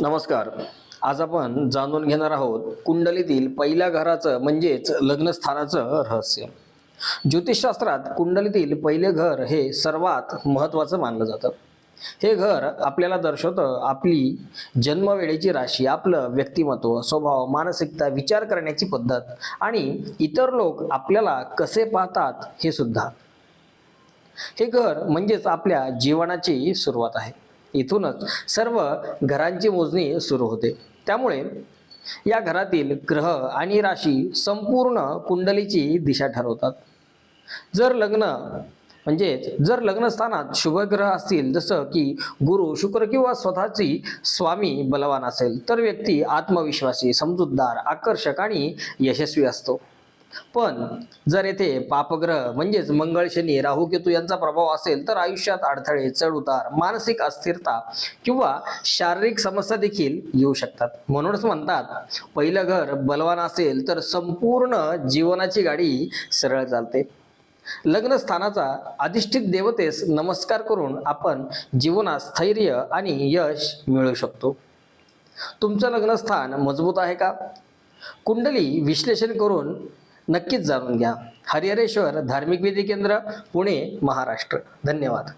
नमस्कार. आज आपण जाणून घेणार आहोत कुंडलीतील पहिल्या घराचं म्हणजेच लग्नस्थानाचं रहस्य. ज्योतिषशास्त्रात कुंडलीतील पहिले घर हे सर्वात महत्त्वाचं मानलं जातं. हे घर आपल्याला दर्शवतं आपली जन्मवेळेची राशी आपलं व्यक्तिमत्व स्वभाव मानसिकता विचार करण्याची पद्धत आणि इतर लोक आपल्याला कसे पाहतात हे सुद्धा. हे घर म्हणजेच आपल्या जीवनाची सुरुवात आहे. इथूनच सर्व घरांची मोजणी सुरू होते. त्यामुळे या घरातील ग्रह आणि राशी संपूर्ण कुंडलीची दिशा ठरवतात. जर लग्न म्हणजेच जर लग्नस्थानात शुभग्रह असतील जसं की गुरु शुक्र किंवा स्वतःची स्वामी बलवान असेल तर व्यक्ती आत्मविश्वासी समजूतदार आकर्षक आणि यशस्वी असतो. पण जर येथे पापग्रह म्हणजेच मंगळ शनी राहू केतू यांचा प्रभाव असेल तर आयुष्यात अडथळे चढउतार मानसिक अस्थिरता किंवा शारीरिक समस्या देखील येऊ शकतात. म्हणूनच म्हणतात पहिलं घर बलवान असेल तर संपूर्ण जीवनाची गाडी सरळ चालते. लग्नस्थानाचा अधिष्ठित देवतेस नमस्कार करून आपण जीवनात स्थैर्य आणि यश मिळवू शकतो. तुमचं लग्नस्थान मजबूत आहे का? कुंडली विश्लेषण करून नक्कीच जाणून घ्या. हरिहरेश्वर धार्मिक विधी केंद्र पुणे महाराष्ट्र. धन्यवाद.